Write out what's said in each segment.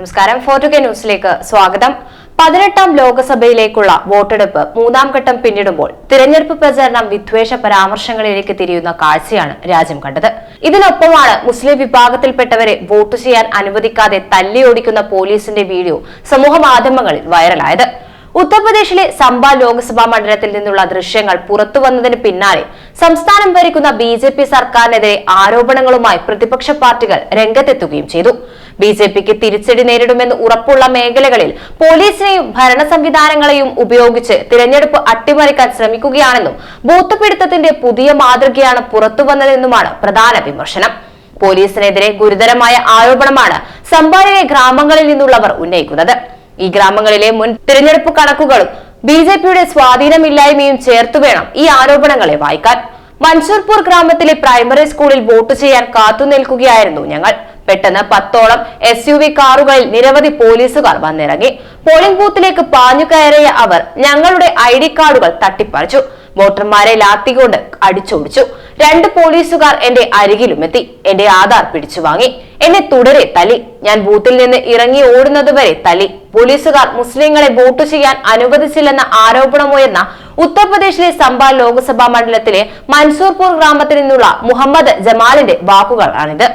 നമസ്കാരം. ഫോർട്ടു കെ ന്യൂസിലേക്ക് സ്വാഗതം. പതിനെട്ടാം ലോക്സഭയിലേക്കുള്ള വോട്ടെടുപ്പ് മൂന്നാം ഘട്ടം പിന്നിടുമ്പോൾ തിരഞ്ഞെടുപ്പ് പ്രചാരണം വിദ്വേഷ പരാമർശങ്ങളിലേക്ക് തിരിയുന്ന കാഴ്ചയാണ് രാജ്യം കണ്ടത്. ഇതിനൊപ്പമാണ് മുസ്ലിം വിഭാഗത്തിൽപ്പെട്ടവരെ വോട്ട് ചെയ്യാൻ അനുവദിക്കാതെ തല്ലിയോടിക്കുന്ന പോലീസിന്റെ വീഡിയോ സമൂഹ മാധ്യമങ്ങളിൽ വൈറലായത്. ഉത്തർപ്രദേശിലെ സംബ ലോക്സഭാ മണ്ഡലത്തിൽ നിന്നുള്ള ദൃശ്യങ്ങൾ പുറത്തു വന്നതിന് പിന്നാലെ സംസ്ഥാനം ഭരിക്കുന്ന ബി ജെ പി സർക്കാരിനെതിരെ ആരോപണങ്ങളുമായി പ്രതിപക്ഷ പാർട്ടികൾ രംഗത്തെത്തുകയും ചെയ്തു. ബി ജെ പിക്ക് തിരിച്ചടി നേരിടുമെന്ന് ഉറപ്പുള്ള മേഖലകളിൽ പോലീസിനെയും ഭരണ സംവിധാനങ്ങളെയും ഉപയോഗിച്ച് തിരഞ്ഞെടുപ്പ് അട്ടിമറിക്കാൻ ശ്രമിക്കുകയാണെന്നും ബൂത്ത് പിടുത്തത്തിന്റെ പുതിയ മാതൃകയാണ് പുറത്തുവന്നതെന്നുമാണ് പ്രധാന വിമർശനം. പോലീസിനെതിരെ ഗുരുതരമായ ആരോപണമാണ് സംബാലിലെ ഗ്രാമങ്ങളിൽ നിന്നുള്ളവർ ഉന്നയിക്കുന്നത്. ഈ ഗ്രാമങ്ങളിലെ മുൻ തിരഞ്ഞെടുപ്പ് കണക്കുകളും ബി ജെ പിയുടെ സ്വാധീനമില്ലായ്മയും ചേർത്തു വേണം ഈ ആരോപണങ്ങളെ വായിക്കാൻ. മൻസൂർപൂർ ഗ്രാമത്തിലെ പ്രൈമറി സ്കൂളിൽ വോട്ട് ചെയ്യാൻ കാത്തുനിൽക്കുകയായിരുന്നു ഞങ്ങൾ. പെട്ടെന്ന് പത്തോളം എസ് യു വി കാറുകളിൽ നിരവധി പോലീസുകാർ വന്നിറങ്ങി. പോളിംഗ് ബൂത്തിലേക്ക് പാഞ്ഞു കയറിയ അവർ ഞങ്ങളുടെ ഐ ഡി കാർഡുകൾ തട്ടിപ്പറിച്ചു. വോട്ടർമാരെ ലാത്തികൊണ്ട് അടിച്ചോടിച്ചു. രണ്ട് പോലീസുകാർ എന്റെ അരികിലുമെത്തി. എന്റെ ആധാർ പിടിച്ചു വാങ്ങി. എന്നെ തുടരെ തലി ഞാൻ ബൂത്തിൽ നിന്ന് ഇറങ്ങി ഓടുന്നതുവരെ തലി പോലീസുകാർ മുസ്ലിങ്ങളെ വോട്ട് ചെയ്യാൻ അനുവദിച്ചില്ലെന്ന ആരോപണമുയർന്ന ഉത്തർപ്രദേശിലെ സംബാൽ ലോക്സഭാ മണ്ഡലത്തിലെ മൻസൂർപൂർ ഗ്രാമത്തിൽ നിന്നുള്ള മുഹമ്മദ് ജമാലിന്റെ വാക്കുകളാണിത്.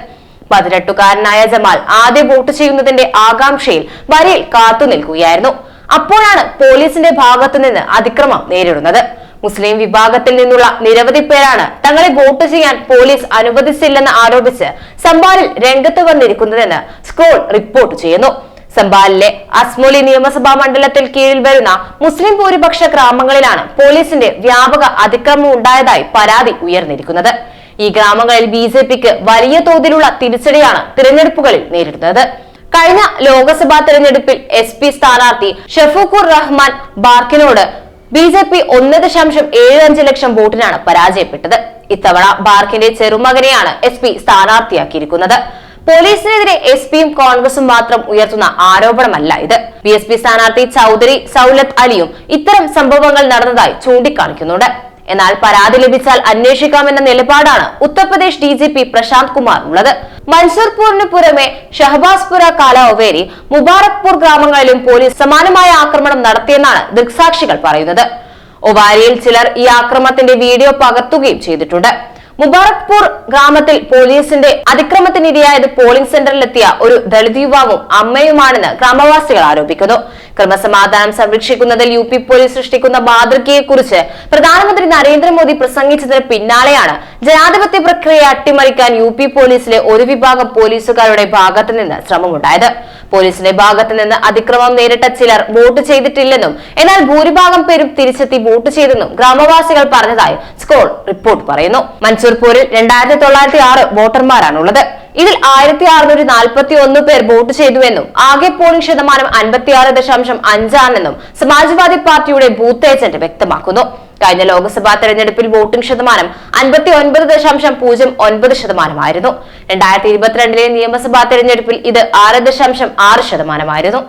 പതിനെട്ടുകാരനായ ജമാൽ ആദ്യ വോട്ട് ചെയ്യുന്നതിന്റെ ആകാംക്ഷയിൽ വരയിൽ കാത്തു നിൽക്കുകയായിരുന്നു. അപ്പോഴാണ് പോലീസിന്റെ ഭാഗത്തു നിന്ന് അതിക്രമം നേരിടുന്നത്. മുസ്ലിം വിഭാഗത്തിൽ നിന്നുള്ള നിരവധി പേരാണ് തങ്ങളെ വോട്ട് ചെയ്യാൻ പോലീസ് അനുവദിച്ചില്ലെന്ന് ആരോപിച്ച് സംബാലിൽ രംഗത്ത് വന്നിരിക്കുന്നതെന്ന് സ്കോൾ റിപ്പോർട്ട് ചെയ്യുന്നു. സംബാലിലെ അസ്മോലി നിയമസഭാ മണ്ഡലത്തിൽ കീഴിൽ വരുന്ന മുസ്ലിം ഭൂരിപക്ഷ ഗ്രാമങ്ങളിലാണ് പോലീസിന്റെ വ്യാപക അതിക്രമം ഉണ്ടായതായി പരാതി ഉയർന്നിരിക്കുന്നത്. ഈ ഗ്രാമങ്ങളിൽ ബി ജെ പിക്ക് വലിയ തോതിലുള്ള തിരിച്ചടിയാണ് തിരഞ്ഞെടുപ്പുകളിൽ നേരിടുന്നത്. കഴിഞ്ഞ ലോക്സഭാ തെരഞ്ഞെടുപ്പിൽ എസ് പി സ്ഥാനാർത്ഥി ഷഫൂഖുർ റഹ്മാൻ ബാർക്കിനോട് ബി ജെ പി ഒന്ന് ദശാംശം ഏഴ് അഞ്ച് ലക്ഷം വോട്ടിനാണ് പരാജയപ്പെട്ടത്. ഇത്തവണ ബാർക്കിന്റെ ചെറുമകനെയാണ് എസ് പി സ്ഥാനാർത്ഥിയാക്കിയിരിക്കുന്നത്. പോലീസിനെതിരെ എസ് പിയും കോൺഗ്രസും മാത്രം ഉയർത്തുന്ന ആരോപണമല്ല ഇത്. ബി എസ് പി സ്ഥാനാർത്ഥി ചൌധരി സൌലത്ത് അലിയും ഇത്തരം സംഭവങ്ങൾ നടന്നതായി ചൂണ്ടിക്കാണിക്കുന്നുണ്ട്. എന്നാൽ പരാതി ലഭിച്ചാൽ അന്വേഷിക്കാമെന്ന നിലപാടാണ് Uttar Pradesh D G P Prashant Kumar ഉള്ളത് മൻസൂർപൂരിന് പുറമെ ഷഹബാസ്പുര കാലാഒവേരി മുബാറക്പൂർ ഗ്രാമങ്ങളിലും പോലീസ് സമാനമായ ആക്രമണം നടത്തിയെന്നാണ് ദൃക്സാക്ഷികൾ പറയുന്നത്. ഒവാരിയിൽ ചിലർ ഈ ആക്രമണത്തിന്റെ വീഡിയോ പകർത്തുകയും ചെയ്തിട്ടുണ്ട്. മുബാറക്പൂർ ഗ്രാമത്തിൽ പോലീസിന്റെ അതിക്രമത്തിനിരയായത് പോളിംഗ് സെന്ററിലെത്തിയ ഒരു ദളിത് യുവാവും അമ്മയുമാണെന്ന് ഗ്രാമവാസികൾ ആരോപിക്കുന്നു. ക്രമസമാധാനം സംരക്ഷിക്കുന്നതിൽ യു പി പോലീസ് സൃഷ്ടിക്കുന്ന മാതൃകയെക്കുറിച്ച് പ്രധാനമന്ത്രി നരേന്ദ്രമോദി പ്രസംഗിച്ചതിന് പിന്നാലെയാണ് ജനാധിപത്യ പ്രക്രിയ അട്ടിമറിക്കാൻ യു പി പോലീസിലെ ഒരു വിഭാഗം പോലീസുകാരുടെ ഭാഗത്തു നിന്ന് ശ്രമമുണ്ടായത്. പോലീസിന്റെ ഭാഗത്ത് നിന്ന് അതിക്രമം നേരിട്ട ചിലർ വോട്ട് ചെയ്തിട്ടില്ലെന്നും എന്നാൽ ഭൂരിഭാഗം പേരും തിരിച്ചെത്തി വോട്ട് ചെയ്തെന്നും ഗ്രാമവാസികൾ പറഞ്ഞതായി സ്കോൾ റിപ്പോർട്ട് പറയുന്നു. മൻസൂർപൂരിൽ രണ്ടായിരത്തി തൊള്ളായിരത്തി ആറ് വോട്ടർമാരാണുള്ളത്. ഇതിൽ ആയിരത്തി അറുന്നൂറ്റി നാൽപ്പത്തി ഒന്ന് പേർ വോട്ട് ചെയ്തുവെന്നും ആകെ പോളിംഗ് ശതമാനം അൻപത്തിയാറ് ദശാംശം അഞ്ചാണെന്നും സമാജ്വാദി പാർട്ടിയുടെ ബൂത്ത് ഏജന്റ് വ്യക്തമാക്കുന്നു. കഴിഞ്ഞ ലോക്സഭാ തെരഞ്ഞെടുപ്പിൽ വോട്ടിംഗ് ശതമാനം അൻപത്തി ഒൻപത് ദശാംശം പൂജ്യം ഒൻപത് ശതമാനമായിരുന്നു. രണ്ടായിരത്തി ഇരുപത്തിരണ്ടിലെ നിയമസഭാ തെരഞ്ഞെടുപ്പിൽ ഇത് ആറ് ദശാംശം ആറ് ശതമാനമായിരുന്നു.